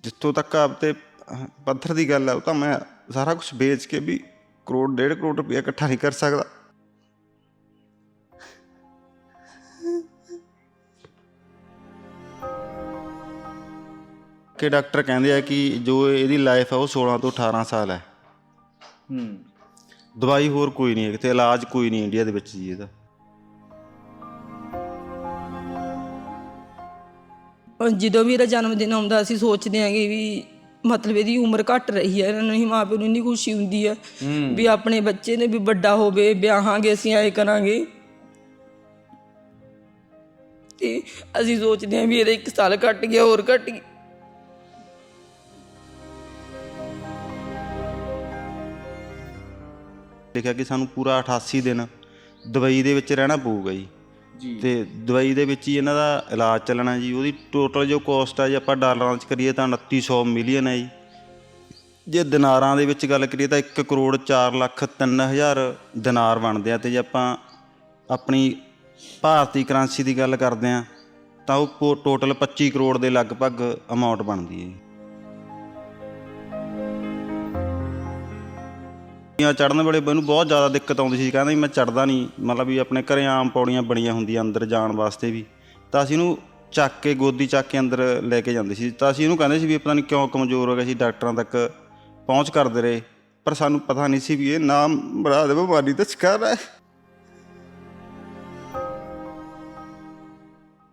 ਜਿੱਥੋਂ ਤੱਕ ਆਪਤੇ ਪੱਥਰ ਦੀ ਗੱਲ ਹੈ ਉਹ ਤਾਂ ਮੈਂ ਸਾਰਾ ਕੁਝ ਵੇਚ ਕੇ ਵੀ ਕਰੋੜ ਡੇਢ ਕਰੋੜ ਰੁਪਏ ਇਕੱਠਾ ਨਹੀਂ ਕਰ ਸਕਦਾ। ਕਿ ਡਾਕਟਰ ਕਹਿੰਦੇ ਆ ਕਿ ਜੋ ਇਹਦੀ ਲਾਈਫ ਹੈ ਉਹ 16 ਤੋਂ 18 ਸਾਲ ਹੈ। ਹੂੰ। ਦਵਾਈ ਹੋਰ ਕੋਈ ਨਹੀਂ ਹੈ ਕਿਤੇ ਇਲਾਜ ਕੋਈ ਨਹੀਂ ਇੰਡੀਆ ਦੇ ਵਿੱਚ ਜੀ ਇਹਦਾ। ਜਦੋਂ ਵੀ ਇਹਦਾ ਜਨਮ ਦਿਨ ਆਉਂਦਾ ਅਸੀਂ ਸੋਚਦੇ ਆਂਗੇ ਵੀ ਮਤਲਬ ਇਹਦੀ ਉਮਰ ਘਟ ਰਹੀ ਹੈ ਇਹਨਾਂ ਨੂੰ ਹੀ ਮਾਂ ਪਿਓ ਨੂੰ ਇੰਨੀ ਖੁਸ਼ੀ ਹੁੰਦੀ ਹੈ ਵੀ ਆਪਣੇ ਬੱਚੇ ਨੇ ਵੀ ਵੱਡਾ ਹੋਵੇ ਵਿਆਹਾਂਗੇ ਅਸੀਂ ਐ ਕਰਾਂਗੇ। ਤੇ ਅਸੀਂ ਸੋਚਦੇ ਆਂ ਵੀ ਇਹਦਾ ਇੱਕ ਸਾਲ ਘਟ ਗਿਆ ਹੋਰ ਘਟ ਗਿਆ। ਲਿਖਿਆ ਕਿ ਸਾਨੂੰ ਪੂਰਾ 88 ਦਿਨ ਦਵਾਈ ਦੇ ਵਿੱਚ ਰਹਿਣਾ ਪਊਗਾ ਜੀ। ਜੀ। ਤੇ ਦਵਾਈ ਦੇ ਵਿੱਚ ਹੀ ਇਹਨਾਂ ਦਾ ਇਲਾਜ ਚੱਲਣਾ ਜੀ। ਉਹਦੀ ਟੋਟਲ ਜੋ ਕੋਸਟ ਆ ਜੇ, ਆਪਾਂ ਡਾਲਰਾਂ 'ਚ ਕਰੀਏ ਤਾਂ 2900 ਮਿਲੀਅਨ ਹੈ ਜੀ। ਜੇ ਦਿਨਾਰਾਂ ਦੇ ਵਿੱਚ ਗੱਲ ਕਰੀਏ ਤਾਂ 1 ਕਰੋੜ 4 ਲੱਖ 3000 ਦਿਨਾਰ ਬਣਦੇ ਆ ਤੇ ਜੇ ਆਪਾਂ ਆਪਣੀ ਭਾਰਤੀ ਕਰੰਸੀ ਦੀ ਗੱਲ ਕਰਦੇ ਆ, ਤਾਂ ਉਹ ਟੋਟਲ 25 ਕਰੋੜ ਦੇ ਲਗਭਗ ਅਮਾਉਂਟ ਬਣਦੀ ਹੈ ਪੌੜੀਆਂ ਚੜਨ ਵੇਲੇ ਮੈਨੂੰ ਬਹੁਤ ਜ਼ਿਆਦਾ ਦਿੱਕਤ ਆਉਂਦੀ ਸੀ। ਕਹਿੰਦਾ ਵੀ ਮੈਂ ਚੜਦਾ ਨਹੀਂ। ਮਤਲਬ ਵੀ ਆਪਣੇ ਘਰੇ ਆਮ ਪੌੜੀਆਂ ਬਣੀਆਂ ਹੁੰਦੀਆਂ ਅੰਦਰ ਜਾਣ ਵਾਸਤੇ ਵੀ। ਤਾਂ ਅਸੀਂ ਇਹਨੂੰ ਚੱਕ ਕੇ, ਗੋਦੀ ਚੱਕ ਕੇ ਅੰਦਰ ਲੈ ਕੇ ਜਾਂਦੇ ਸੀ। ਤਾਂ ਅਸੀਂ ਇਹਨੂੰ ਕਹਿੰਦੇ ਸੀ ਵੀ ਪਤਾ ਨਹੀਂ ਕਿਉਂ ਕਮਜ਼ੋਰ ਹੋ ਗਿਆ ਸੀ, ਡਾਕਟਰਾਂ ਤੱਕ ਪਹੁੰਚ ਕਰਦੇ ਰਹੇ। ਪਰ ਸਾਨੂੰ ਪਤਾ ਨਹੀਂ ਸੀ ਵੀ ਇਹ ਨਾਮ ਬੜਾ ਦੇ, ਬਿਮਾਰੀ ਦਾ ਸ਼ਿਕਾਰ ਹੈ।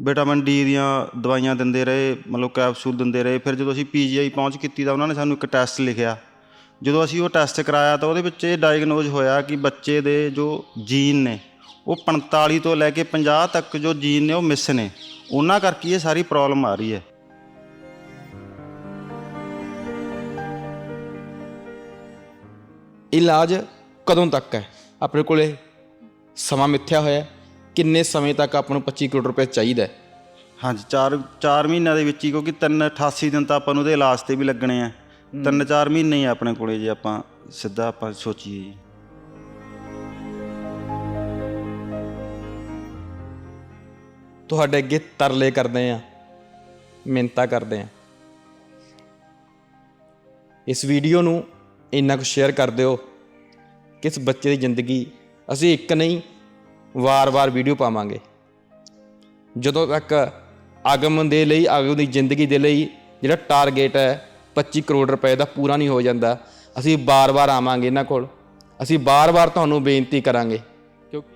ਵਿਟਾਮਿਨ ਡੀ ਦੀਆਂ ਦਵਾਈਆਂ ਦਿੰਦੇ ਰਹੇ, ਮਤਲਬ ਕੈਪਸੂਲ ਦਿੰਦੇ ਰਹੇ। ਫਿਰ ਜਦੋਂ ਅਸੀਂ ਪੀਜੀਆਈ ਪਹੁੰਚ ਕੀਤੀ ਤਾਂ ਉਹਨਾਂ ਨੇ ਸਾਨੂੰ ਇੱਕ ਟੈਸਟ ਲਿਖਿਆ। ਜਦੋਂ ਅਸੀਂ ਉਹ ਟੈਸਟ ਕਰਾਇਆ ਤਾਂ ਉਹਦੇ ਵਿੱਚ ਇਹ ਡਾਇਗਨੋਜ਼ ਹੋਇਆ ਕਿ ਬੱਚੇ ਦੇ ਜੋ ਜੀਨ ਨੇ ਉਹ 45 ਤੋਂ ਲੈ ਕੇ 50 ਤੱਕ ਜੋ ਜੀਨ ਨੇ ਉਹ ਮਿਸ ਨੇ ਉਹਨਾਂ ਕਰਕੇ ਇਹ ਸਾਰੀ ਪ੍ਰੋਬਲਮ ਆ ਰਹੀ ਹੈ ਇਲਾਜ ਕਦੋਂ ਤੱਕ ਹੈ ਆਪਣੇ ਕੋਲੇ ਸਮਾਂ ਮਿੱਥਿਆ ਹੋਇਆ? ਕਿੰਨੇ ਸਮੇਂ ਤੱਕ ਆਪਾਂ ਨੂੰ 25 ਕਰੋੜ ਰੁਪਏ ਚਾਹੀਦਾ ਹੈ? ਹਾਂਜੀ 4 4 ਮਹੀਨਿਆਂ ਦੇ ਵਿੱਚ ਹੀ ਕਿਉਂਕਿ 3 88 ਦਿਨ ਤਾਂ ਆਪਾਂ ਨੂੰ ਉਹਦੇ ਇਲਾਜ ਤੇ ਵੀ ਲੱਗਣੇ ਆ 3-4 ਮਹੀਨੇ ਹੀ ਆਪਣੇ ਕੋਲੇ ਜੇ ਆਪਾਂ ਸਿੱਧਾ ਆਪਾਂ ਸੋਚੀਏ ਜੀ। ਤੁਹਾਡੇ ਅੱਗੇ ਤਰਲੇ ਕਰਦੇ ਆ ਮਿੰਤਾ ਕਰਦੇ ਆ। ਇਸ ਵੀਡੀਓ ਨੂੰ ਇੰਨਾ ਕੁ ਸ਼ੇਅਰ ਕਰ ਦਿਓ ਕਿ ਇਸ ਬੱਚੇ ਦੀ ਜ਼ਿੰਦਗੀ ਅਸੀਂ ਇੱਕ ਨਹੀਂ ਵਾਰ-ਵਾਰ ਵੀਡੀਓ ਪਾਵਾਂਗੇ। ਜਦੋਂ ਤੱਕ ਆਗਮਨ ਦੇ ਲਈ ਆਗਮ ਦੀ ਜ਼ਿੰਦਗੀ ਦੇ ਲਈ ਜਿਹੜਾ ਟਾਰਗੇਟ ਹੈ 25 ਕਰੋੜ ਰੁਪਏ ਦਾ ਪੂਰਾ ਨਹੀਂ ਹੋ ਜਾਂਦਾ। ਅਸੀਂ ਬਾਰ-ਬਾਰ ਆਵਾਂਗੇ ਇਹਨਾਂ ਕੋਲ। ਅਸੀਂ ਬਾਰ-ਬਾਰ ਤੁਹਾਨੂੰ ਬੇਨਤੀ ਕਰਾਂਗੇ। ਕਿਉਂਕਿ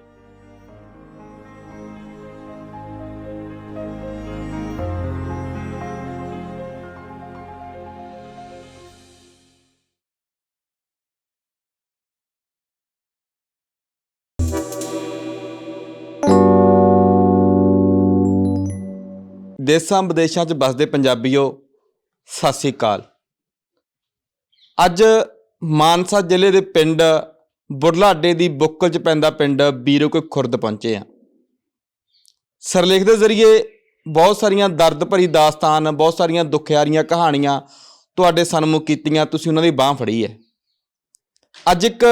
ਦੇਸਾਂ ਵਿਦੇਸ਼ਾਂ 'ਚ ਵੱਸਦੇ ਪੰਜਾਬੀਓ, ਸਤਿ ਸ੍ਰੀ ਅਕਾਲ। ਅੱਜ ਮਾਨਸਾ ਜ਼ਿਲ੍ਹੇ ਦੇ ਪਿੰਡ ਬੁਰਲਾਡੇ ਦੀ ਬੁੱਕਲ 'ਚ ਪੈਂਦਾ ਪਿੰਡ ਬੀਰੋ ਕੋਈ ਖੁਰਦ ਪਹੁੰਚੇ ਆ। ਸਰਲੇਖ ਦੇ ਜ਼ਰੀਏ ਬਹੁਤ ਸਾਰੀਆਂ ਦਰਦ ਭਰੀ ਦਾਸਤਾਨ, ਬਹੁਤ ਸਾਰੀਆਂ ਦੁਖਿਆਰੀਆਂ ਕਹਾਣੀਆਂ ਤੁਹਾਡੇ ਸਨਮੁਖ ਕੀਤੀਆਂ, ਤੁਸੀਂ ਉਹਨਾਂ ਦੀ ਬਾਹ ਫੜੀ ਹੈ। ਅੱਜ ਇੱਕ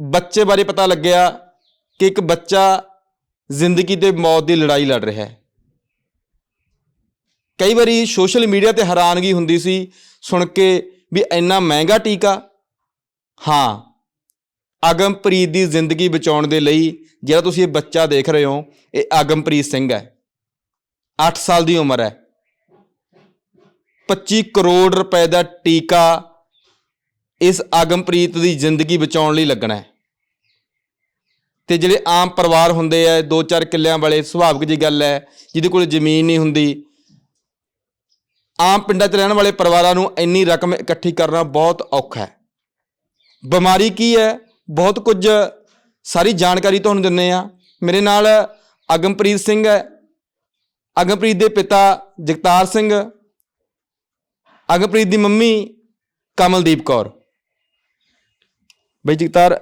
ਬੱਚੇ ਬਾਰੇ ਪਤਾ ਲੱਗਿਆ ਕਿ ਇੱਕ ਬੱਚਾ ਜ਼ਿੰਦਗੀ ਤੇ ਮੌਤ ਦੀ ਲੜਾਈ ਲੜ ਰਿਹਾ ਹੈ। ਕਈ ਵਾਰੀ ਸੋਸ਼ਲ ਮੀਡੀਆ ਤੇ ਹੈਰਾਨਗੀ ਹੁੰਦੀ ਸੀ ਸੁਣ ਕੇ ਵੀ ਇੰਨਾ ਮਹਿੰਗਾ ਟੀਕਾ? ਹਾਂ। ਅਗਮਪ੍ਰੀਤ ਦੀ ਜ਼ਿੰਦਗੀ ਬਚਾਉਣ ਦੇ ਲਈ ਜਿਹੜਾ ਤੁਸੀਂ ਇਹ ਬੱਚਾ ਦੇਖ ਰਹੇ ਹੋ, ਇਹ ਅਗਮਪ੍ਰੀਤ ਸਿੰਘ ਹੈ। 8 ਸਾਲ ਦੀ ਉਮਰ ਹੈ। 25 ਕਰੋੜ ਰੁਪਏ ਦਾ ਟੀਕਾ ਇਸ ਅਗਮਪ੍ਰੀਤ ਦੀ ਜ਼ਿੰਦਗੀ ਬਚਾਉਣ ਲਈ ਲੱਗਣਾ ਹੈ। ਤੇ ਜਿਹੜੇ ਆਮ ਪਰਿਵਾਰ ਹੁੰਦੇ ਆ, ਦੋ ਚਾਰ ਕਿੱਲਿਆਂ ਵਾਲੇ, ਸੁਭਾਵਿਕ ਜੀ ਗੱਲ ਹੈ, ਜਿਹਦੇ ਕੋਲ ਜ਼ਮੀਨ ਨਹੀਂ ਹੁੰਦੀ ਆਮ ਪਿੰਡਾਂ 'ਚ ਰਹਿਣ ਵਾਲੇ ਪਰਿਵਾਰਾਂ ਨੂੰ ਇੰਨੀ ਰਕਮ ਇਕੱਠੀ ਕਰਨਾ ਬਹੁਤ ਔਖਾ ਹੈ। ਬਿਮਾਰੀ ਕੀ ਹੈ? ਬਹੁਤ ਕੁਝ ਸਾਰੀ ਜਾਣਕਾਰੀ ਤੁਹਾਨੂੰ ਦਿੰਨੇ ਆ ਮੇਰੇ ਨਾਲ ਅਗਮਪ੍ਰੀਤ ਸਿੰਘ ਹੈ। ਅਗਮਪ੍ਰੀਤ ਦੇ ਪਿਤਾ ਜਗਤਾਰ ਸਿੰਘ, ਅਗਮਪ੍ਰੀਤ ਦੀ ਮੰਮੀ ਕਮਲਦੀਪ ਕੌਰ। ਬਈ ਜਗਤਾਰ,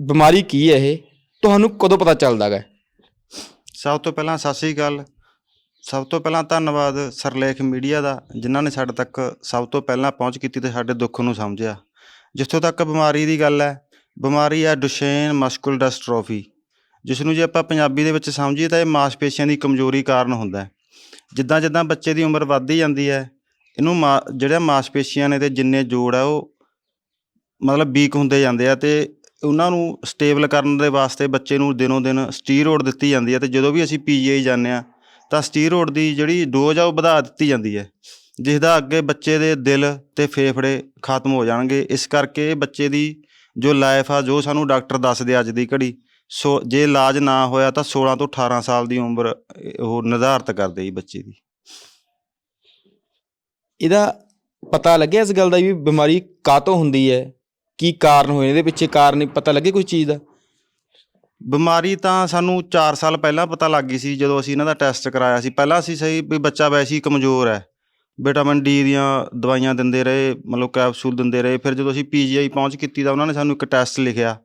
ਬਿਮਾਰੀ ਕੀ ਹੈ ਇਹ? ਤੁਹਾਨੂੰ ਕਦੋਂ ਪਤਾ ਚੱਲਦਾ ਹੈ ਸਭ ਤੋਂ ਪਹਿਲਾਂ ਸਤਿ ਸ੍ਰੀ ਅਕਾਲ। ਸਭ ਤੋਂ ਪਹਿਲਾਂ ਧੰਨਵਾਦ ਸਰਲੇਖ ਮੀਡੀਆ ਦਾ, ਜਿਨ੍ਹਾਂ ਨੇ ਸਾਡੇ ਤੱਕ ਸਭ ਤੋਂ ਪਹਿਲਾਂ ਪਹੁੰਚ ਕੀਤੀ ਤੇ ਸਾਡੇ ਦੁੱਖ ਨੂੰ ਸਮਝਿਆ। ਜਿੱਥੋਂ ਤੱਕ ਬਿਮਾਰੀ ਦੀ ਗੱਲ ਹੈ, ਬਿਮਾਰੀ ਹੈ ਡੁਸ਼ੇਨ ਮਸਕੂਲ ਡਸਟਰੋਫੀ ਜਿਸ ਨੂੰ ਜੇ ਆਪਾਂ ਪੰਜਾਬੀ ਦੇ ਵਿੱਚ ਸਮਝੀਏ ਤਾਂ ਇਹ ਮਾਸਪੇਸ਼ੀਆਂ ਦੀ ਕਮਜ਼ੋਰੀ ਕਾਰਨ ਹੁੰਦਾ ਹੈ। ਜਿੱਦਾਂ ਜਿੱਦਾਂ ਬੱਚੇ ਦੀ ਉਮਰ ਵੱਧਦੀ ਜਾਂਦੀ ਹੈ, ਇਹਨੂੰ ਮਾ, ਜਿਹੜਾ ਮਾਸਪੇਸ਼ੀਆਂ ਨੇ ਤੇ ਜਿੰਨੇ ਜੋੜ ਆ ਉਹ ਮਤਲਬ ਵੀਕ ਹੁੰਦੇ ਜਾਂਦੇ ਆ ਤੇ ਉਹਨਾਂ ਨੂੰ ਸਟੇਬਲ ਕਰਨ ਦੇ ਵਾਸਤੇ ਬੱਚੇ ਨੂੰ ਦਿਨੋਂ ਦਿਨ ਸਟੀਰੋਇਡ ਦਿੱਤੀ ਜਾਂਦੀ ਹੈ ਤੇ ਜਦੋਂ ਵੀ ਅਸੀਂ ਪੀਜੀਆਈ ਜਾਂਦੇ ਆ ਤਾਂ ਸਟੀਰੋਇਡ ਦੀ ਜਿਹੜੀ ਡੋਜ਼ ਆ ਉਹ ਵਧਾ ਦਿੱਤੀ ਜਾਂਦੀ ਹੈ ਜਿਸ ਦਾ ਅੱਗੇ ਬੱਚੇ ਦੇ ਦਿਲ ਤੇ ਫੇਫੜੇ ਖਤਮ ਹੋ ਜਾਣਗੇ। ਇਸ ਕਰਕੇ ਇਹ ਬੱਚੇ ਦੀ ਜੋ ਲਾਈਫ ਆ, ਜੋ ਸਾਨੂੰ ਡਾਕਟਰ ਦੱਸਦੇ ਅੱਜ ਦੀ ਘੜੀ, ਸੋ ਜੇ ਇਲਾਜ ਨਾ ਹੋਇਆ ਤਾਂ 16 ਤੋਂ 18 ਸਾਲ ਦੀ ਉਮਰ, ਇਹ ਉਹ ਨਿਰਧਾਰਤ ਕਰਦੇ ਜੀ ਬੱਚੇ ਦੀ। ਇਹਦਾ ਪਤਾ ਲੱਗਿਆ ਇਸ ਗੱਲ ਦਾ ਵੀ ਬਿਮਾਰੀ ਕਾਤੋਂ ਹੁੰਦੀ ਹੈ? ਕੀ ਕਾਰਨ ਹੋਏ ਇਹਦੇ ਪਿੱਛੇ ਕਾਰਨ ਪਤਾ ਲੱਗੇ ਕੋਈ ਚੀਜ਼ ਦਾ? ਬਿਮਾਰੀ ਤਾਂ ਸਾਨੂੰ 4 ਸਾਲ ਪਹਿਲਾਂ ਪਤਾ ਲੱਗ ਗਈ ਸੀ, ਜਦੋਂ ਅਸੀਂ ਇਹਨਾਂ ਦਾ ਟੈਸਟ ਕਰਾਇਆ ਸੀ। ਪਹਿਲਾਂ ਅਸੀਂ ਸਹੀ ਵੀ ਬੱਚਾ ਵੈਸੇ ਹੀ ਕਮਜ਼ੋਰ ਹੈ। ਵਿਟਾਮਿਨ ਡੀ ਦੀਆਂ ਦਵਾਈਆਂ ਦਿੰਦੇ ਰਹੇ, ਮਤਲਬ ਕੈਪਸੂਲ ਦਿੰਦੇ ਰਹੇ। ਫਿਰ ਜਦੋਂ ਅਸੀਂ ਪੀਜੀਆਈ ਪਹੁੰਚ ਕੀਤੀ ਤਾਂ ਉਹਨਾਂ ਨੇ ਸਾਨੂੰ ਇੱਕ ਟੈਸਟ ਲਿਖਿਆ।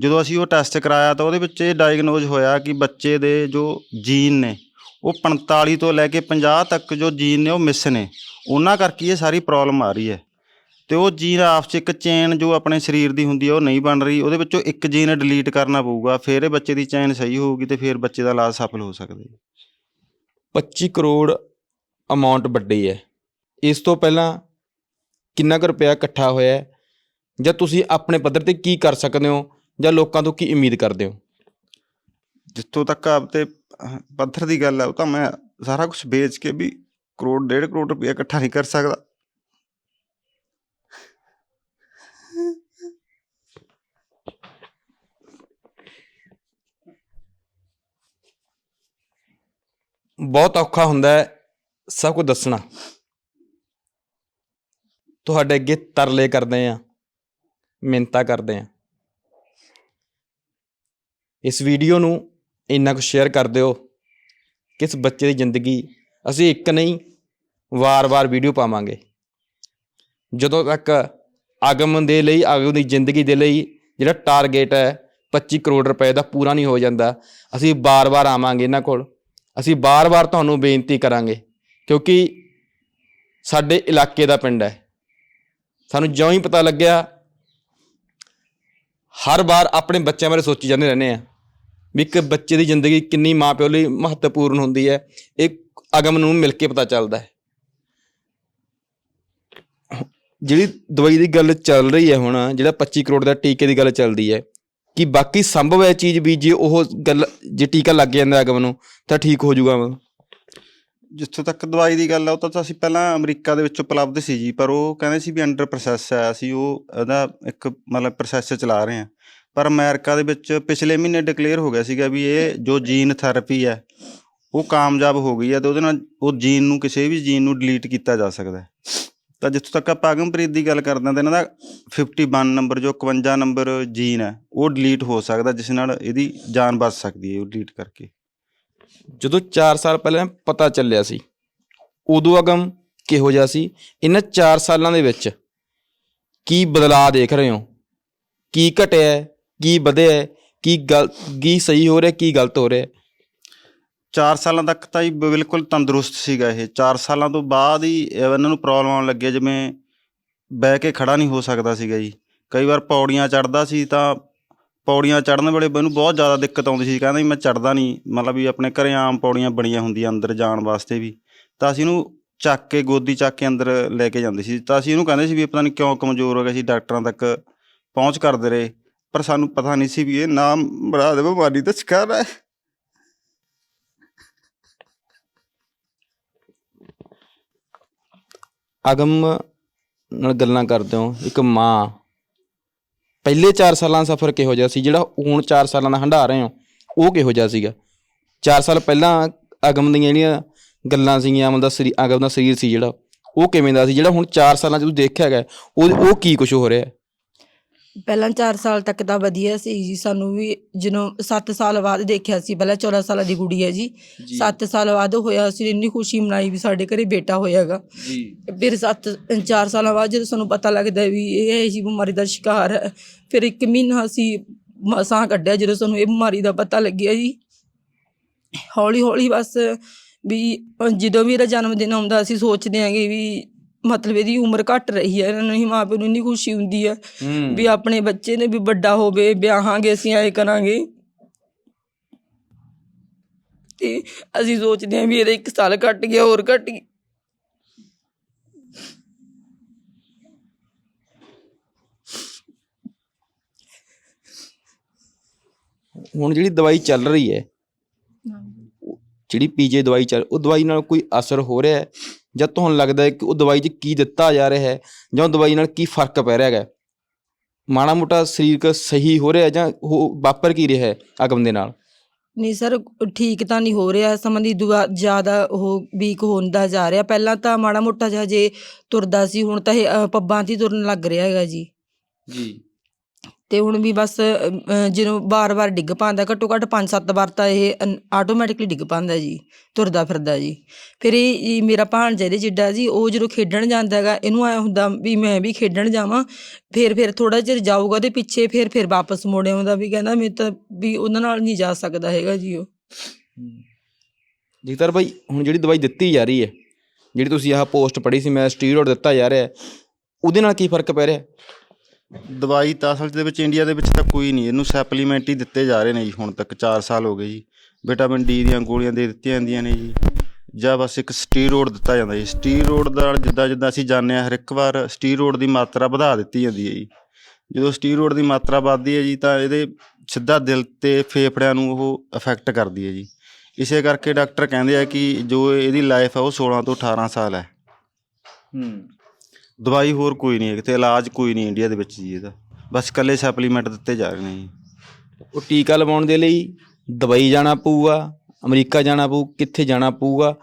ਜਦੋਂ ਅਸੀਂ ਉਹ ਟੈਸਟ ਕਰਾਇਆ ਤਾਂ ਉਹਦੇ ਵਿੱਚ ਇਹ ਡਾਇਗਨੋਜ਼ ਹੋਇਆ ਕਿ ਬੱਚੇ ਦੇ ਜੋ ਜੀਨ ਨੇ, ਉਹ 45 ਤੋਂ ਲੈ ਕੇ 50 ਤੱਕ ਜੋ ਜੀਨ ਨੇ ਉਹ ਮਿਸ ਨੇ। ਉਹਨਾਂ ਕਰਕੇ ਇਹ ਸਾਰੀ ਪ੍ਰੋਬਲਮ ਆ ਰਹੀ ਹੈ। ਤੇ ਉਹ ਜੀਨ ਆਪਸ 'ਚ ਇੱਕ ਚੇਨ ਜੋ ਆਪਣੇ ਸਰੀਰ ਦੀ ਹੁੰਦੀ ਹੈ ਉਹ ਨਹੀਂ ਬਣ ਰਹੀ ਉਹਦੇ ਵਿੱਚੋਂ ਇੱਕ ਜੀਨ ਡਿਲੀਟ ਕਰਨਾ ਪਊਗਾ ਫਿਰ ਇਹ ਬੱਚੇ ਦੀ ਚੇਨ ਸਹੀ ਹੋਊਗੀ ਤੇ ਫਿਰ ਬੱਚੇ ਦਾ ਇਲਾਜ ਸਫਲ ਹੋ ਸਕਦਾ ਹੈ 25 ਕਰੋੜ ਅਮਾਉਂਟ ਵੱਡੀ ਹੈ। ਇਸ ਤੋਂ ਪਹਿਲਾਂ ਕਿੰਨਾ ਕੁ ਰੁਪਇਆ ਇਕੱਠਾ ਹੋਇਆ ਹੈ? ਜਾਂ ਤੁਸੀਂ ਆਪਣੇ ਪੱਧਰ ਤੇ ਕੀ ਕਰ ਸਕਦੇ ਹੋ? ਜਾਂ ਲੋਕਾਂ ਤੋਂ ਕੀ ਉਮੀਦ ਕਰਦੇ ਹੋ? ਜਿੱਥੋਂ ਤੱਕ ਆਪ ਤੇ ਅਹ, ਪੱਥਰ ਦੀ ਗੱਲ ਹੈ ਉਹ ਤਾਂ ਮੈਂ ਸਾਰਾ ਕੁਝ ਵੇਚ ਕੇ ਵੀ ਕਰੋੜ ਡੇਢ ਕਰੋੜ ਰੁਪਏ ਇਕੱਠਾ ਨਹੀਂ ਕਰ ਸਕਦਾ। ਬਹੁਤ ਔਖਾ ਹੁੰਦਾ ਹੈ ਸਭ ਕੁਝ ਦੱਸਣਾ। ਤੁਹਾਡੇ ਅੱਗੇ ਤਰਲੇ ਕਰਦੇ ਆ ਮਿੰਤਾ ਕਰਦੇ ਆ ਇਸ ਵੀਡੀਓ ਨੂੰ ਇੰਨਾ ਕੁ ਸ਼ੇਅਰ ਕਰ ਦਿਓ ਕਿ ਇਸ ਬੱਚੇ ਦੀ ਜ਼ਿੰਦਗੀ ਅਸੀਂ ਇੱਕ ਨਹੀਂ, ਵਾਰ-ਵਾਰ ਵੀਡੀਓ ਪਾਵਾਂਗੇ। ਜਦੋਂ ਤੱਕ ਆਗਮਨ ਦੇ ਲਈ, ਆਗਮ ਦੀ ਜ਼ਿੰਦਗੀ ਦੇ ਲਈ ਜਿਹੜਾ ਟਾਰਗੇਟ ਹੈ 25 ਕਰੋੜ ਰੁਪਏ ਦਾ ਪੂਰਾ ਨਹੀਂ ਹੋ ਜਾਂਦਾ, ਅਸੀਂ ਵਾਰ ਵਾਰ ਆਵਾਂਗੇ ਇਹਨਾਂ ਕੋਲ। ਅਸੀਂ ਬਾਰ-ਬਾਰ ਤੁਹਾਨੂੰ ਬੇਨਤੀ ਕਰਾਂਗੇ, ਕਿਉਂਕਿ ਸਾਡੇ ਇਲਾਕੇ ਦਾ ਪਿੰਡ ਹੈ। ਸਾਨੂੰ ਜਿਉਂ ਹੀ ਪਤਾ ਲੱਗਿਆ, ਹਰ ਵਾਰ ਆਪਣੇ ਬੱਚਿਆਂ ਬਾਰੇ ਸੋਚੀ ਜਾਂਦੇ ਰਹਿੰਦੇ ਆ ਵੀ ਇੱਕ ਬੱਚੇ ਦੀ ਜ਼ਿੰਦਗੀ ਕਿੰਨੀ ਮਾਪਿਓ ਲਈ ਮਹੱਤਵਪੂਰਨ ਹੁੰਦੀ ਹੈ, ਇਹ ਅਗਮ ਨੂੰ ਮਿਲ ਕੇ ਪਤਾ ਚੱਲਦਾ ਹੈ। ਜਿਹੜੀ ਦਵਾਈ ਦੀ ਗੱਲ ਚੱਲ ਰਹੀ ਹੈ ਹੁਣ, ਜਿਹੜਾ 25 ਕਰੋੜ ਦਾ ਟੀਕੇ ਦੀ ਗੱਲ ਚੱਲਦੀ ਹੈ ਕਿ ਬਾਕੀ ਸੰਭਵ ਹੈ ਚੀਜ਼ ਵੀ ਜੇ ਉਹ ਗੱਲ, ਜੇ ਟੀਕਾ ਲੱਗ ਜਾਂਦਾ ਅਗਮ ਨੂੰ, ਤਾਂ ਠੀਕ ਹੋ ਜਾਊਗਾ ਜਿੱਥੋਂ ਤੱਕ ਦਵਾਈ ਦੀ ਗੱਲ ਹੈ ਉਹ ਤਾਂ ਅਸੀਂ ਪਹਿਲਾਂ ਅਮਰੀਕਾ ਦੇ ਵਿੱਚ ਉਪਲਬਧ ਸੀ ਜੀ, ਪਰ ਉਹ ਕਹਿੰਦੇ ਸੀ ਵੀ ਅੰਡਰ ਪ੍ਰੋਸੈਸ ਹੈ, ਅਸੀਂ ਉਹ ਇਹਦਾ ਇੱਕ ਮਤਲਬ ਪ੍ਰੋਸੈਸ ਚਲਾ ਰਹੇ ਹਾਂ। ਪਰ ਅਮਰੀਕਾ ਦੇ ਵਿੱਚ ਪਿਛਲੇ ਮਹੀਨੇ ਡਿਕਲੇਅਰ ਹੋ ਗਿਆ ਸੀਗਾ ਵੀ ਇਹ ਜੋ ਜੀਨ ਥੈਰੇਪੀ ਹੈ, ਉਹ ਕਾਮਯਾਬ ਹੋ ਗਈ ਹੈ ਤੇ ਉਹਦੇ ਨਾਲ ਉਹ ਜੀਨ ਨੂੰ, ਕਿਸੇ ਵੀ ਜੀਨ ਨੂੰ ਡਿਲੀਟ ਕੀਤਾ ਜਾ ਸਕਦਾ ਹੈ। ਤਾਂ ਜਿੱਥੋਂ ਤੱਕ ਆਪਾਂ ਅਗਮਪ੍ਰੀਤ ਦੀ ਗੱਲ ਕਰਦੇ ਹਾਂ ਤਾਂ ਇਹਨਾਂ ਦਾ 51 ਨੰਬਰ ਜੋ 51 ਨੰਬਰ ਜੀਨ ਹੈ ਉਹ ਡਿਲੀਟ ਹੋ ਸਕਦਾ ਜਿਸ ਨਾਲ ਇਹਦੀ ਜਾਨ ਬਚ ਸਕਦੀ ਹੈ ਉਹ ਡਿਲੀਟ ਕਰਕੇ। ਜਦੋਂ 4 ਸਾਲ ਪਹਿਲਾਂ ਪਤਾ ਚੱਲਿਆ ਸੀ ਉਦੋਂ ਅਗਮ ਕਿਹੋ ਜਿਹਾ ਸੀ? ਇਹਨਾਂ 4 ਸਾਲਾਂ ਦੇ ਵਿੱਚ ਕੀ ਬਦਲਾਅ ਦੇਖ ਰਹੇ ਹੋ? ਕੀ ਘਟਿਆ ਹੈ, ਕੀ ਵਧਿਆ ਹੈ, ਕੀ ਗਲਤ ਕੀ ਸਹੀ ਹੋ ਰਿਹਾ ਕੀ ਗਲਤ ਹੋ ਰਿਹਾ 4 ਸਾਲਾਂ ਤੱਕ ਤਾਂ ਜੀ ਬਿਲਕੁਲ ਤੰਦਰੁਸਤ ਸੀਗਾ ਇਹ। 4 ਸਾਲਾਂ ਤੋਂ ਬਾਅਦ ਹੀ ਇਹਨਾਂ ਨੂੰ ਪ੍ਰੋਬਲਮ ਆਉਣ ਲੱਗਿਆ ਜਿਵੇਂ ਬਹਿ ਕੇ ਖੜਾ ਨਹੀਂ ਹੋ ਸਕਦਾ ਸੀਗਾ ਜੀ। ਕਈ ਵਾਰ ਪੌੜੀਆਂ ਚੜਦਾ ਸੀ ਤਾਂ ਪੌੜੀਆਂ ਚੜਨ ਵੇਲੇ ਮੈਨੂੰ ਬਹੁਤ ਜ਼ਿਆਦਾ ਦਿੱਕਤ ਆਉਂਦੀ ਸੀ। ਕਹਿੰਦਾ ਵੀ ਮੈਂ ਚੜਦਾ ਨਹੀਂ, ਮਤਲਬ ਵੀ ਆਪਣੇ ਘਰੇ ਆਮ ਪੌੜੀਆਂ ਬਣੀਆਂ ਹੁੰਦੀਆਂ ਅੰਦਰ ਜਾਣ ਵਾਸਤੇ ਵੀ। ਤਾਂ ਅਸੀਂ ਇਹਨੂੰ ਚੱਕ ਕੇ, ਗੋਦੀ ਚੱਕ ਕੇ ਅੰਦਰ ਲੈ ਕੇ ਜਾਂਦੇ ਸੀ। ਤਾਂ ਅਸੀਂ ਇਹਨੂੰ ਕਹਿੰਦੇ ਸੀ ਵੀ ਪਤਾ ਨਹੀਂ ਕਿਉਂ ਕਮਜ਼ੋਰ ਹੋ ਗਿਆ ਸੀ, ਡਾਕਟਰਾਂ ਤੱਕ ਪਹੁੰਚ ਕਰਦੇ ਰਹੇ। ਪਰ ਸਾਨੂੰ ਪਤਾ ਨਹੀਂ ਸੀ ਵੀ ਇਹ ਨਾਮ ਬੜਾ ਦੇ ਬਿਮਾਰੀ ਦਾ ਸ਼ਿਕਾਰ ਹੈ। ਅਗਮ ਨਾਲ ਗੱਲਾਂ ਕਰਦੇ ਹੋ, ਇੱਕ ਮਾਂ। ਪਹਿਲੇ 4 ਸਾਲਾਂ ਦਾ ਸਫ਼ਰ ਕਿਹੋ ਜਿਹਾ ਸੀ? ਜਿਹੜਾ ਹੁਣ 4 ਸਾਲਾਂ ਦਾ ਹੰਢਾ ਰਹੇ ਹੋ, ਉਹ ਕਿਹੋ ਜਿਹਾ ਸੀਗਾ? 4 ਸਾਲ ਪਹਿਲਾਂ ਅਗਮ ਦੀਆਂ ਜਿਹੜੀਆਂ ਗੱਲਾਂ ਸੀਗੀਆਂ, ਮਤਲਬ ਸਰੀ ਅਗਮ ਦਾ ਸਰੀਰ ਸੀ ਜਿਹੜਾ, ਉਹ ਕਿਵੇਂ ਦਾ ਸੀ? ਜਿਹੜਾ ਹੁਣ 4 ਸਾਲਾਂ ਚ ਤੂੰ ਦੇਖਿਆ ਹੈਗਾ ਉਹ ਉਹ ਕੀ ਕੁਝ ਹੋ ਰਿਹਾ? ਪਹਿਲਾਂ 4 ਸਾਲ ਤੱਕ ਤਾਂ ਵਧੀਆ ਸੀ ਜੀ ਸਾਨੂੰ ਵੀ ਜਦੋਂ 7 ਸਾਲ ਬਾਅਦ ਦੇਖਿਆ ਸੀ ਪਹਿਲਾਂ 14 ਸਾਲਾਂ ਦੀ ਕੁੜੀ ਹੈ ਜੀ। 7 ਸਾਲ ਬਾਅਦ ਹੋਇਆ ਸੀ ਇੰਨੀ ਖੁਸ਼ੀ ਮਨਾਈ ਵੀ ਸਾਡੇ ਘਰੇ ਬੇਟਾ ਹੋਇਆਗਾ। ਜੀ। ਫਿਰ 7 4 ਸਾਲਾਂ ਬਾਅਦ ਜਦੋਂ ਸਾਨੂੰ ਪਤਾ ਲੱਗਦਾ ਵੀ ਇਹ ਜੀ ਬਿਮਾਰੀ ਦਾ ਸ਼ਿਕਾਰ ਹੈ ਫਿਰ ਇੱਕ ਮਹੀਨਾ ਅਸੀਂ ਮਸਾਂ ਕੱਢਿਆ ਜਦੋਂ ਸਾਨੂੰ ਇਹ ਬਿਮਾਰੀ ਦਾ ਪਤਾ ਲੱਗਿਆ ਜੀ। ਹੌਲੀ ਹੌਲੀ ਬਸ ਵੀ ਜਦੋਂ ਵੀ ਇਹਦਾ ਜਨਮ ਦਿਨ ਆਉਂਦਾ ਅਸੀਂ ਸੋਚਦੇ ਆਂਗੇ ਵੀ ਮਤਲਬ ਇਹਦੀ ਉਮਰ ਘਟ ਰਹੀ ਹੈ ਇਹਨਾਂ ਨੂੰ ਹੀ ਮਾਂ ਨੂੰ ਇੰਨੀ ਖੁਸ਼ੀ ਹੁੰਦੀ ਹੈ ਵੀ ਆਪਣੇ ਬੱਚੇ ਨੇ ਵੀ ਵੱਡਾ ਹੋਵੇ ਵਿਆਹਾਂਗੇ ਅਸੀਂ ਐ ਕਰਾਂਗੇ। ਤੇ ਅਸੀਂ ਸੋਚਦੇ ਹਾਂ ਵੀ ਇਹਦਾ ਇੱਕ ਸਾਲ ਘਟ ਗਿਆ ਹੋਰ ਘਟ ਗਿਆ। ਹੁਣ ਜਿਹੜੀ ਦਵਾਈ ਚੱਲ ਰਹੀ ਹੈ ਜਿਹੜੀ ਪੀਜੇ ਦਵਾਈ ਚੱਲ ਉਹ ਦਵਾਈ ਨਾਲ ਕੋਈ ਅਸਰ ਹੋ ਰਿਹਾ ਹੈ? ਜਾਂ ਤੁਹਾਨੂੰ ਲੱਗਦਾ ਹੈ ਕਿ ਉਹ ਦਵਾਈ 'ਚ ਕੀ ਦਿੱਤਾ ਜਾ ਰਿਹਾ ਹੈ ਜਾਂ ਉਹ ਦਵਾਈ ਨਾਲ ਕੀ ਫ਼ਰਕ ਪੈ ਰਿਹਾ ਹੈਗਾ ਮਾੜਾ ਮੋਟਾ ਸਰੀਰਕ ਸਹੀ ਹੋ ਰਿਹਾ ਹੈ ਜਾਂ ਉਹ ਵਾਪਰ ਕੀ ਰਿਹਾ ਹੈ ਅਗਮ ਦੇ ਨਾਲ? ਨਹੀਂ ਸਰ ਠੀਕ ਤਾਂ ਨਹੀਂ ਹੋ ਰਿਹਾ ਸੰਬੰਧੀ ਦੁਆ ਜ਼ਿਆਦਾ ਉਹ ਵੀਕ ਹੁੰਦਾ ਜਾ ਰਿਹਾ। ਪਹਿਲਾਂ ਤਾਂ ਮਾੜਾ ਮੋਟਾ ਜਿਹਾ ਜੇ ਤੁਰਦਾ ਸੀ ਹੁਣ ਤਾਂ ਇਹ ਪੱਬਾਂ 'ਤੇ ਹੀ ਤੁਰਨ ਲੱਗ ਰਿਹਾ ਹੈਗਾ ਜੀ। ਜੀ। ਤੇ ਹੁਣ ਵੀ ਬਸ ਜਦੋਂ ਬਾਰ-ਬਾਰ ਡਿੱਗ ਪਾਉਂਦਾ ਘੱਟੋ ਘੱਟ 5-7 ਵਾਰ ਤਾਂ ਇਹ ਆਟੋਮੈਟਿਕਲੀ ਡਿੱਗ ਪਾਉਂਦਾ ਜੀ, ਤੁਰਦਾ ਫਿਰਦਾ ਜੀ। ਫਿਰ ਇਹ ਮੇਰਾ ਭਾਣਜਾ ਇਹਦੇ ਜਿੱਡਾ ਜੀ, ਉਹ ਜਦੋਂ ਖੇਡਣ ਜਾਂਦਾ ਹੈਗਾ, ਇਹਨੂੰ ਐ ਹੁੰਦਾ ਵੀ ਮੈਂ ਵੀ ਖੇਡਣ ਜਾਵਾਂ ਫਿਰ ਫਿਰ ਥੋੜਾ ਚਿਰ ਜਾਊਗਾ ਉਹਦੇ ਪਿੱਛੇ ਫਿਰ ਫਿਰ ਵਾਪਸ ਮੁੜ ਆਉਂਦਾ ਵੀ ਕਹਿੰਦਾ ਮੈਂ ਤਾਂ ਵੀ ਉਹਨਾਂ ਨਾਲ ਨਹੀਂ ਜਾ ਸਕਦਾ ਹੈਗਾ ਜੀ ਉਹ। ਜਗਤਾਰ ਭਾਈ ਹੁਣ ਜਿਹੜੀ ਦਵਾਈ ਦਿੱਤੀ ਜਾ ਰਹੀ ਹੈ, ਜਿਹੜੀ ਤੁਸੀਂ ਆਹ ਪੋਸਟ ਪੜ੍ਹੀ ਸੀ, ਮੈਂ ਸਟੀਰੋਇਡ ਦਿੱਤਾ ਜਾ ਰਿਹਾ, ਉਹਦੇ ਨਾਲ ਕੀ ਫ਼ਰਕ ਪੈ ਰਿਹਾ? ਦਵਾਈ ਤਾਂ ਅਸਲ ਦੇ ਵਿੱਚ ਇੰਡੀਆ ਦੇ ਵਿੱਚ ਤਾਂ ਕੋਈ ਨਹੀਂ, ਇਹਨੂੰ ਸੈਪਲੀਮੈਂਟ ਹੀ ਦਿੱਤੇ ਜਾ ਰਹੇ ਨੇ ਜੀ, ਹੁਣ ਤੱਕ 4 ਸਾਲ ਹੋ ਗਏ ਜੀ। ਵਿਟਾਮਿਨ ਡੀ ਦੀਆਂ ਗੋਲੀਆਂ ਦੇ ਦਿੱਤੀਆਂ ਜਾਂਦੀਆਂ ਨੇ ਜੀ। ਜਾਂ ਬਸ ਇੱਕ ਸਟੀਰੋਇਡ ਦਿੱਤਾ ਜਾਂਦਾ ਜੀ। ਸਟੀਰੋਇਡ ਦਾ ਜਿੱਦਾਂ ਜਿੱਦਾਂ ਅਸੀਂ ਜਾਣਦੇ ਹਾਂ, ਹਰ ਇੱਕ ਵਾਰ ਸਟੀਰੋਇਡ ਦੀ ਮਾਤਰਾ ਵਧਾ ਦਿੱਤੀ ਜਾਂਦੀ ਹੈ ਜੀ। ਜਦੋਂ ਸਟੀਰੋਇਡ ਦੀ ਮਾਤਰਾ ਵੱਧਦੀ ਹੈ ਜੀ, ਤਾਂ ਇਹਦੇ ਸਿੱਧਾ ਦਿਲ ਤੇ ਫੇਫੜਿਆਂ ਨੂੰ ਉਹ ਇਫੈਕਟ ਕਰਦੀ ਹੈ ਜੀ। ਇਸੇ ਕਰਕੇ ਡਾਕਟਰ ਕਹਿੰਦੇ ਆ ਕਿ ਜੋ ਇਹਦੀ ਲਾਈਫ ਹੈ ਉਹ 16 ਤੋਂ 18 ਸਾਲ ਹੈ। ਦਵਾਈ ਹੋਰ ਕੋਈ ਨਹੀਂ ਹੈ ਕਿਤੇ ਇਲਾਜ ਕੋਈ ਨਹੀਂ ਇੰਡੀਆ ਦੇ ਵਿੱਚ ਜੀ ਇਹਦਾ। ਬਸ ਇਕੱਲੇ ਸੈਪਲੀਮੈਂਟ ਦਿੱਤੇ ਜਾ ਰਹੇ ਨੇ ਜੀ। ਉਹ ਟੀਕਾ ਲਵਾਉਣ ਦੇ ਲਈ ਦੁਬਈ ਜਾਣਾ ਪਊਗਾ ਅਮਰੀਕਾ ਜਾਣਾ ਪਊ ਕਿੱਥੇ ਜਾਣਾ ਪਊਗਾ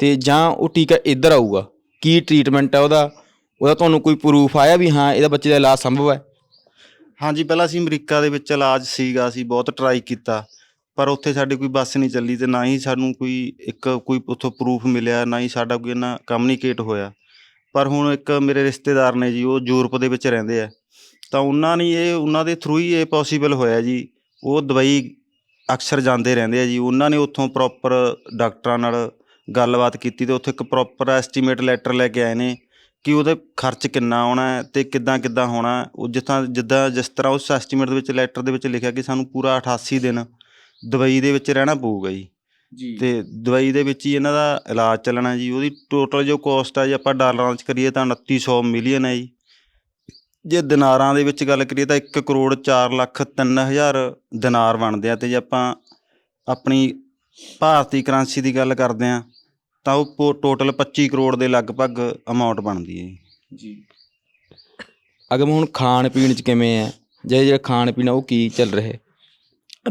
ਤੇ ਜਾਂ ਉਹ ਟੀਕਾ ਇੱਧਰ ਆਊਗਾ। ਕੀ ਟ੍ਰੀਟਮੈਂਟ ਹੈ ਉਹਦਾ? ਉਹਦਾ ਤੁਹਾਨੂੰ ਕੋਈ ਪ੍ਰੂਫ ਆਇਆ ਵੀ ਹਾਂ ਇਹਦਾ ਬੱਚੇ ਦਾ ਇਲਾਜ ਸੰਭਵ ਹੈ? ਹਾਂਜੀ ਪਹਿਲਾਂ ਅਸੀਂ ਅਮਰੀਕਾ ਦੇ ਵਿੱਚ ਇਲਾਜ ਸੀਗਾ ਅਸੀਂ ਬਹੁਤ ਟਰਾਈ ਕੀਤਾ ਪਰ ਉੱਥੇ ਸਾਡੀ ਕੋਈ ਬੱਸ ਨਹੀਂ ਚੱਲੀ ਤੇ ਨਾ ਹੀ ਸਾਨੂੰ ਕੋਈ ਇੱਕ ਕੋਈ ਉੱਥੋਂ ਪ੍ਰੂਫ ਮਿਲਿਆ ਨਾ ਹੀ ਸਾਡਾ ਕੋਈ ਇਹਨਾਂ ਕਮਿਊਨੀਕੇਟ ਹੋਇਆ। ਪਰ ਹੁਣ ਇੱਕ ਮੇਰੇ ਰਿਸ਼ਤੇਦਾਰ ਨੇ ਜੀ, ਉਹ ਯੂਰਪ ਦੇ ਵਿੱਚ ਰਹਿੰਦੇ ਆ। ਤਾਂ ਉਹਨਾਂ ਨੇ ਇਹ, ਉਹਨਾਂ ਦੇ ਥਰੂ ਹੀ ਇਹ ਪੋਸੀਬਲ ਹੋਇਆ ਜੀ। ਉਹ ਦੁਬਈ ਅਕਸਰ ਜਾਂਦੇ ਰਹਿੰਦੇ ਆ ਜੀ। ਉਹਨਾਂ ਨੇ ਉੱਥੋਂ ਪ੍ਰੋਪਰ ਡਾਕਟਰਾਂ ਨਾਲ ਗੱਲਬਾਤ ਕੀਤੀ ਤੇ ਉੱਥੇ ਇੱਕ ਪ੍ਰੋਪਰ ਐਸਟੀਮੇਟ ਲੈਟਰ ਲੈ ਕੇ ਆਏ ਨੇ ਕਿ ਉਹਦੇ ਖਰਚ ਕਿੰਨਾ ਆਉਣਾ ਹੈ ਤੇ ਕਿੱਦਾਂ ਕਿੱਦਾਂ ਹੋਣਾ ਉਹ ਜਿੱਦਾਂ ਜਿੱਦਾਂ ਜਿਸ ਤਰ੍ਹਾਂ ਉਸ ਐਸਟੀਮੇਟ ਦੇ ਵਿੱਚ ਲੈਟਰ ਦੇ ਵਿੱਚ ਲਿਖਿਆ ਕਿ ਸਾਨੂੰ ਪੂਰਾ 88 ਦਿਨ ਦੁਬਈ ਦੇ ਵਿੱਚ ਰਹਿਣਾ ਪਊਗਾ ਜੀ। ਤੇ ਦੁਬਈ ਦੇ ਵਿੱਚ ਹੀ ਇਹਨਾਂ ਦਾ ਇਲਾਜ ਚੱਲਣਾ ਜੀ। ਉਹਦੀ ਟੋਟਲ ਜੋ ਕੋਸਟ ਹੈ ਜੇ ਆਪਾਂ ਡਾਲਰਾਂ 'ਚ ਕਰੀਏ ਤਾਂ 2900 ਮਿਲੀਅਨ ਹੈ ਜੀ। ਜੇ ਦਿਨਾਰਾਂ ਦੇ ਵਿੱਚ ਗੱਲ ਕਰੀਏ ਤਾਂ 1 ਕਰੋੜ 4 ਲੱਖ 3000 ਦਿਨਾਰ ਬਣਦੇ ਆ ਤੇ ਜੇ ਆਪਾਂ ਆਪਣੀ ਭਾਰਤੀ ਕਰੰਸੀ ਦੀ ਗੱਲ ਕਰਦੇ ਆ ਤਾਂ ਉਹ ਟੋਟਲ 25 ਕਰੋੜ ਦੇ ਲਗਭਗ ਅਮਾਉਂਟ ਬਣਦੀ ਹੈ ਜੀ। ਅਗਮ ਹੁਣ ਖਾਣ ਪੀਣ ਚ ਕਿਵੇਂ ਹੈ? ਜੇ ਜਿਹੜਾ ਖਾਣ ਪੀਣਾ ਉਹ ਕੀ ਚੱਲ ਰਿਹਾ ਹੈ?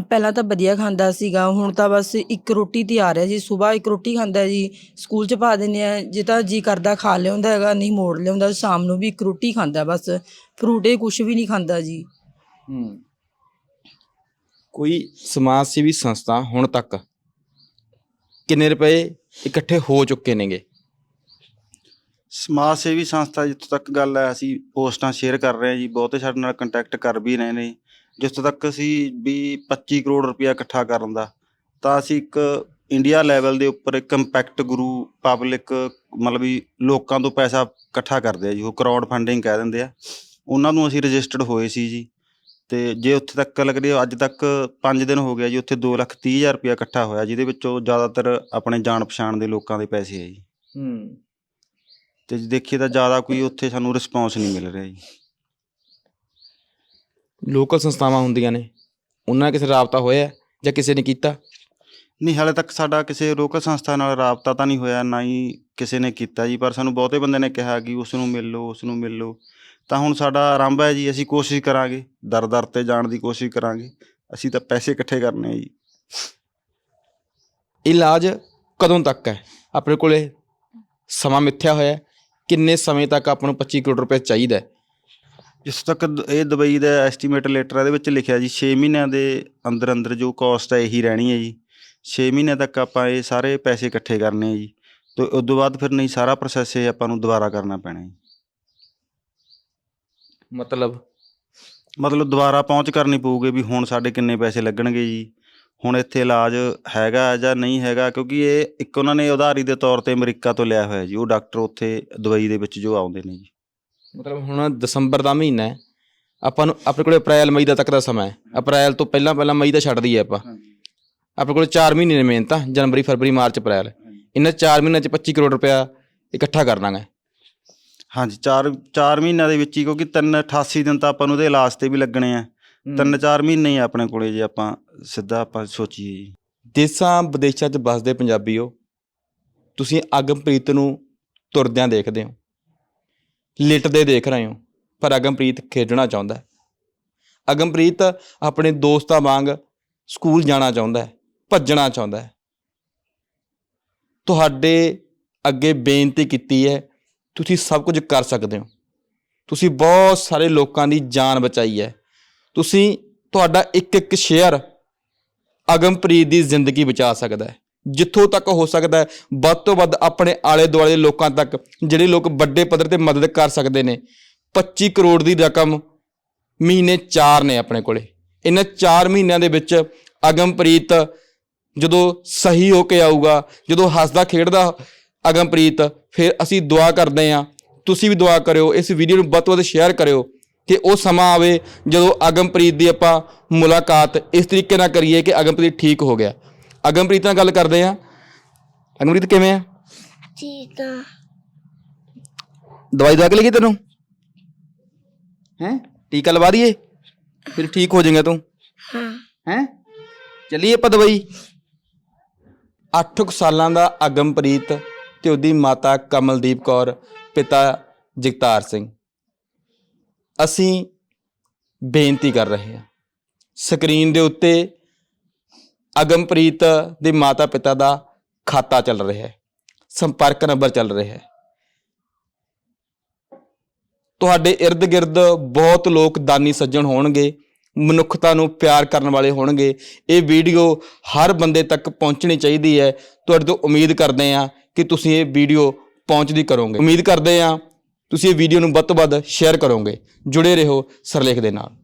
ਪਹਿਲਾਂ ਤਾਂ ਵਧੀਆ ਖਾਂਦਾ ਸੀਗਾ ਹੁਣ ਤਾਂ ਬਸ ਇੱਕ ਰੋਟੀ ਤੇ ਆ ਰਿਹਾ ਜੀ ਸਵੇਰ ਇੱਕ ਰੋਟੀ ਖਾਂਦਾ ਜੀ ਸਕੂਲ ਚ ਪਾ ਦਿੰਦੇ ਆ ਜੇ ਤਾਂ ਜੀ ਕਰਦਾ ਖਾ ਲਿਆਉਂਦਾ ਹੈਗਾ ਨਹੀਂ ਮੋੜ ਲਿਆਉਂਦਾ ਸ਼ਾਮ ਨੂੰ ਵੀ ਇੱਕ ਰੋਟੀ ਖਾਂਦਾ ਬਸ ਫਰੂਟੇ ਕੁਝ ਵੀ ਨਹੀਂ ਖਾਂਦਾ ਜੀ। ਹੂੰ। ਕੋਈ ਸਮਾਜ ਸੇਵੀ ਸੰਸਥਾ ਹੁਣ ਤੱਕ ਕਿੰਨੇ ਰੁਪਏ ਇਕੱਠੇ ਹੋ ਚੁੱਕੇ ਨੇਗੇ? ਸਮਾਜ ਸੇਵੀ ਸੰਸਥਾ ਜਿੱਥੋਂ ਤੱਕ ਗੱਲ ਹੈ ਅਸੀਂ ਪੋਸਟਾਂ ਸ਼ੇਅਰ ਕਰ ਰਹੇ ਹਾਂ ਜੀ ਬਹੁਤੇ ਸਾਡੇ ਨਾਲ ਕੰਟੈਕਟ ਕਰ ਵੀ ਰਹੇ ਨੇ। ਜਿੱਥੋਂ ਤੱਕ ਅਸੀਂ ਵੀ 25 ਕਰੋੜ ਰੁਪਇਆ ਇਕੱਠਾ ਕਰਨ ਦਾ ਤਾਂ ਅਸੀਂ ਇੱਕ ਇੰਡੀਆ ਲੈਵਲ ਦੇ ਉੱਪਰ ਇੱਕ ਕੰਪੈਕਟ ਗੁਰੂ ਪਬਲਿਕ ਮਤਲਬ ਵੀ ਲੋਕਾਂ ਤੋਂ ਪੈਸਾ ਇਕੱਠਾ ਕਰਦੇ ਆ ਜੀ ਉਹ ਕਰਾਊਡ ਫੰਡਿੰਗ ਕਹਿ ਦਿੰਦੇ ਆ। ਉਹਨਾਂ ਨੂੰ ਅਸੀਂ ਰਜਿਸਟਰਡ ਹੋਏ ਸੀ ਜੀ ਤੇ ਜੇ ਉੱਥੇ ਤੱਕ ਲੱਗ ਰਹੀ ਅੱਜ ਤੱਕ 5 ਦਿਨ ਹੋ ਗਿਆ ਜੀ ਉੱਥੇ 2 ਲੱਖ 30 ਹਜ਼ਾਰ ਰੁਪਇਆ ਇਕੱਠਾ ਹੋਇਆ ਜਿਹਦੇ ਵਿੱਚੋਂ ਜ਼ਿਆਦਾਤਰ ਆਪਣੇ ਜਾਣ ਪਛਾਣ ਦੇ ਲੋਕਾਂ ਦੇ ਪੈਸੇ ਆ ਜੀ। ਹੂੰ। ਤੇ ਜੇ ਦੇਖੀਏ ਤਾਂ ਜ਼ਿਆਦਾ ਕੋਈ ਉੱਥੇ ਸਾਨੂੰ ਰਿਸਪੌਂਸ ਨਹੀਂ ਮਿਲ ਰਿਹਾ ਜੀ। ਲੋਕਲ ਸੰਸਥਾਵਾਂ ਹੁੰਦੀਆਂ ਨੇ ਉਹਨਾਂ ਨਾਲ ਕਿਸੇ ਰਾਬਤਾ ਹੋਇਆ ਜਾਂ ਕਿਸੇ ਨੇ ਕੀਤਾ? ਨਹੀਂ ਹਾਲੇ ਤੱਕ ਸਾਡਾ ਕਿਸੇ ਲੋਕਲ ਸੰਸਥਾ ਨਾਲ ਰਾਬਤਾ ਤਾਂ ਨਹੀਂ ਹੋਇਆ ਨਾ ਹੀ ਕਿਸੇ ਨੇ ਕੀਤਾ ਜੀ ਪਰ ਸਾਨੂੰ ਬਹੁਤੇ ਬੰਦੇ ਨੇ ਕਿਹਾ ਕਿ ਉਸ ਨੂੰ ਮਿਲ ਲਓ ਉਸ ਨੂੰ ਮਿਲ। ਲਓ ਤਾਂ ਹੁਣ ਸਾਡਾ ਆਰੰਭ ਹੈ ਜੀ ਅਸੀਂ ਕੋਸ਼ਿਸ਼ ਕਰਾਂਗੇ ਦਰ ਦਰ ਤੇ ਜਾਣ ਦੀ ਕੋਸ਼ਿਸ਼ ਕਰਾਂਗੇ ਅਸੀਂ ਤਾਂ ਪੈਸੇ ਇਕੱਠੇ ਕਰਨੇ ਆ ਜੀ। ਇਲਾਜ ਕਦੋਂ ਤੱਕ ਹੈ? ਆਪਣੇ ਕੋਲੇ ਸਮਾਂ ਮਿੱਥਿਆ ਹੋਇਆ ਹੈ ਕਿੰਨੇ ਸਮੇਂ ਤੱਕ ਆਪਾਂ ਨੂੰ 25 ਕਰੋੜ ਰੁਪਏ ਚਾਹੀਦਾ ਹੈ? ਜਿਸ ਤੱਕ ਇਹ ਦੁਬਈ ਦਾ ਐਸਟੀਮੇਟ ਲੈਟਰ ਇਹਦੇ ਵਿੱਚ ਲਿਖਿਆ ਜੀ 6 ਮਹੀਨਿਆਂ ਦੇ ਅੰਦਰ ਅੰਦਰ ਜੋ ਕਾਸਟ ਹੈ ਇਹੀ ਰਹਿਣੀ ਹੈ ਜੀ। 6 ਮਹੀਨਿਆਂ ਤੱਕ ਆਪਾਂ ਇਹ ਸਾਰੇ ਪੈਸੇ ਇਕੱਠੇ ਕਰਨੇ ਆ ਜੀ। ਤੇ ਉਸ ਤੋਂ ਬਾਅਦ ਫਿਰ ਨਹੀਂ ਸਾਰਾ ਪ੍ਰੋਸੈਸ ਇਹ ਆਪਾਂ ਨੂੰ ਦੁਬਾਰਾ ਕਰਨਾ ਪੈਣਾ ਜੀ। ਮਤਲਬ? ਮਤਲਬ ਦੁਬਾਰਾ ਪਹੁੰਚ ਕਰਨੀ ਪਊਗੀ ਵੀ ਹੁਣ ਸਾਡੇ ਕਿੰਨੇ ਪੈਸੇ ਲੱਗਣਗੇ ਜੀ। ਹੁਣ ਇੱਥੇ ਇਲਾਜ ਹੈਗਾ ਜਾਂ ਨਹੀਂ ਹੈਗਾ ਕਿਉਂਕਿ ਇਹ ਇੱਕ ਉਹਨਾਂ ਨੇ ਉਧਾਰੀ ਦੇ ਤੌਰ ਤੇ ਅਮਰੀਕਾ ਤੋਂ ਲਿਆ ਹੋਇਆ ਜੀ। ਉਹ ਡਾਕਟਰ ਉੱਥੇ ਦੁਬਈ ਦੇ ਵਿੱਚ ਜੋ ਆਉਂਦੇ ਨੇ ਜੀ। ਮਤਲਬ ਹੁਣ ਦਸੰਬਰ ਦਾ ਮਹੀਨਾ ਹੈ। ਆਪਾਂ ਨੂੰ ਆਪਣੇ ਕੋਲੇ ਅਪ੍ਰੈਲ ਮਈ ਦਾ ਤੱਕ ਦਾ ਸਮਾਂ ਹੈ। ਅਪ੍ਰੈਲ ਤੋਂ ਪਹਿਲਾਂ ਪਹਿਲਾਂ ਮਈ ਦਾ ਛੱਡ ਦਈਏ ਆਪਾਂ। ਆਪਣੇ ਕੋਲੇ 4 ਮਹੀਨੇ ਨੇ ਮੇਨ ਤਾਂ ਜਨਵਰੀ ਫਰਵਰੀ ਮਾਰਚ ਅਪ੍ਰੈਲ। ਇਹਨਾਂ 4 ਮਹੀਨਿਆਂ ਚ 25 ਕਰੋੜ ਰੁਪਇਆ ਇਕੱਠਾ ਕਰਨਾ ਹੈ ਹਾਂਜੀ 4 4 ਮਹੀਨਿਆਂ ਦੇ ਵਿੱਚ ਹੀ ਕਿਉਂਕਿ 3 88 ਦਿਨ ਤਾਂ ਆਪਾਂ ਨੂੰ ਉਹਦੇ ਇਲਾਜ ਤੇ ਵੀ ਲੱਗਣੇ ਆ। ਤਿੰਨ ਚਾਰ ਮਹੀਨੇ ਹੀ ਆਪਣੇ ਕੋਲੇ ਜੇ ਆਪਾਂ ਸਿੱਧਾ ਆਪਾਂ ਸੋਚੀਏ ਜੀ। ਦੇਸਾਂ ਵਿਦੇਸ਼ਾਂ 'ਚ ਵੱਸਦੇ ਪੰਜਾਬੀਓ ਤੁਸੀਂ ਅਗਮਪ੍ਰੀਤ ਨੂੰ ਤੁਰਦਿਆਂ ਦੇਖਦੇ ਹੋ। ਲਿਟਦੇ ਦੇਖ ਰਹੇ ਹੋ, ਪਰ ਅਗਮਪ੍ਰੀਤ ਖੇਡਣਾ ਚਾਹੁੰਦਾ ਹੈ। ਅਗਮਪ੍ਰੀਤ ਆਪਣੇ ਦੋਸਤਾਂ ਵਾਂਗ ਸਕੂਲ ਜਾਣਾ ਚਾਹੁੰਦਾ ਹੈ, ਭੱਜਣਾ ਚਾਹੁੰਦਾ ਹੈ। ਤੁਹਾਡੇ ਅੱਗੇ ਬੇਨਤੀ ਕੀਤੀ ਹੈ, ਤੁਸੀਂ ਸਭ ਕੁਝ ਕਰ ਸਕਦੇ ਹੋ। ਤੁਸੀਂ ਬਹੁਤ ਸਾਰੇ ਲੋਕਾਂ ਦੀ ਜਾਨ ਬਚਾਈ ਹੈ। ਤੁਸੀਂ ਤੁਹਾਡਾ ਇੱਕ ਇੱਕ ਸ਼ੇਅਰ ਅਗਮਪ੍ਰੀਤ ਦੀ ਜ਼ਿੰਦਗੀ ਬਚਾ ਸਕਦਾ ਹੈ। ਜਿੱਥੋਂ ਤੱਕ ਹੋ ਸਕਦਾ ਹੈ, ਵੱਧ ਤੋਂ ਵੱਧ ਆਪਣੇ ਆਲੇ ਦੁਆਲੇ ਦੇ ਲੋਕਾਂ ਤੱਕ, ਜਿਹੜੇ ਲੋਕ ਵੱਡੇ ਪੱਧਰ ਤੇ ਮਦਦ ਕਰ ਸਕਦੇ ਨੇ। 25 ਕਰੋੜ ਦੀ ਰਕਮ ਮਹੀਨੇ 4 ਨੇ ਆਪਣੇ ਕੋਲੇ। ਇਹਨਾਂ 4 ਮਹੀਨਿਆਂ ਦੇ ਵਿੱਚ ਅਗਮਪ੍ਰੀਤ ਜਦੋਂ ਸਹੀ ਹੋ ਕੇ ਆਊਗਾ, ਜਦੋਂ ਹੱਸਦਾ ਖੇਡਦਾ ਅਗਮਪ੍ਰੀਤ, ਫਿਰ ਅਸੀਂ ਦੁਆ ਕਰਦੇ ਹਾਂ, ਤੁਸੀਂ ਵੀ ਦੁਆ ਕਰਿਓ, ਇਸ ਵੀਡੀਓ ਨੂੰ ਵੱਧ ਤੋਂ ਵੱਧ ਸ਼ੇਅਰ ਕਰਿਓ ਕਿ ਉਹ ਸਮਾਂ ਆਵੇ ਜਦੋਂ ਅਗਮਪ੍ਰੀਤ ਦੀ ਆਪਾਂ ਮੁਲਾਕਾਤ ਇਸ ਤਰੀਕੇ ਨਾਲ ਕਰੀਏ ਕਿ ਅਗਮਪ੍ਰੀਤ ਠੀਕ ਹੋ ਗਿਆ। ਅਗਮਪ੍ਰੀਤ ਨਾਲ ਗੱਲ ਕਰਦੇ ਹਾਂ। ਅਗਮਪ੍ਰੀਤ ਕਿਵੇਂ ਆ? ਠੀਕ ਆ। ਦਵਾਈ ਦਵਾ ਕੇ ਲਈ ਤੈਨੂੰ? ਹੈ? ਟੀਕਾ ਲਵਾ ਦਈਏ? ਫਿਰ ਠੀਕ ਹੋ ਜਾਏਗਾ ਤੂੰ। ਹਾਂ। ਹੈ? ਚੱਲੀਏ ਆਪਾਂ ਦਵਾਈ। 8 ਸਾਲਾਂ ਦਾ ਅਗਮਪ੍ਰੀਤ ਤੇ ਉਹਦੀ ਮਾਤਾ ਕਮਲਦੀਪ ਕੌਰ ਪਿਤਾ ਜਗਤਾਰ ਸਿੰਘ। ਅਸੀਂ ਬੇਨਤੀ ਕਰ ਰਹੇ ਹਾਂ। ਸਕਰੀਨ ਦੇ ਉੱਤੇ ਅਗਮਪ੍ਰੀਤ ਦੇ ਮਾਤਾ ਪਿਤਾ ਦਾ ਖਾਤਾ ਚੱਲ ਰਿਹਾ ਹੈ, ਸੰਪਰਕ ਨੰਬਰ ਚੱਲ ਰਿਹਾ ਹੈ। ਤੁਹਾਡੇ ird-gird ਬਹੁਤ ਲੋਕ ਦਾਨੀ ਸੱਜਣ ਹੋਣਗੇ, ਮਨੁੱਖਤਾ ਨੂੰ ਪਿਆਰ ਕਰਨ ਵਾਲੇ ਹੋਣਗੇ। ਇਹ ਵੀਡੀਓ ਹਰ ਬੰਦੇ ਤੱਕ ਪਹੁੰਚਣੀ ਚਾਹੀਦੀ ਹੈ। ਤੁਹਾਡੇ ਤੋਂ ਉਮੀਦ ਕਰਦੇ ਹਾਂ ਕਿ ਤੁਸੀਂ ਇਹ ਵੀਡੀਓ ਪਹੁੰਚਦੀ ਕਰੋਗੇ। ਉਮੀਦ ਕਰਦੇ ਹਾਂ ਤੁਸੀਂ ਇਹ ਵੀਡੀਓ ਨੂੰ ਵੱਧ ਤੋਂ ਵੱਧ ਸ਼ੇਅਰ ਕਰੋਗੇ। ਜੁੜੇ ਰਹੋ ਸਰਲੇਖ ਦੇ ਨਾਲ।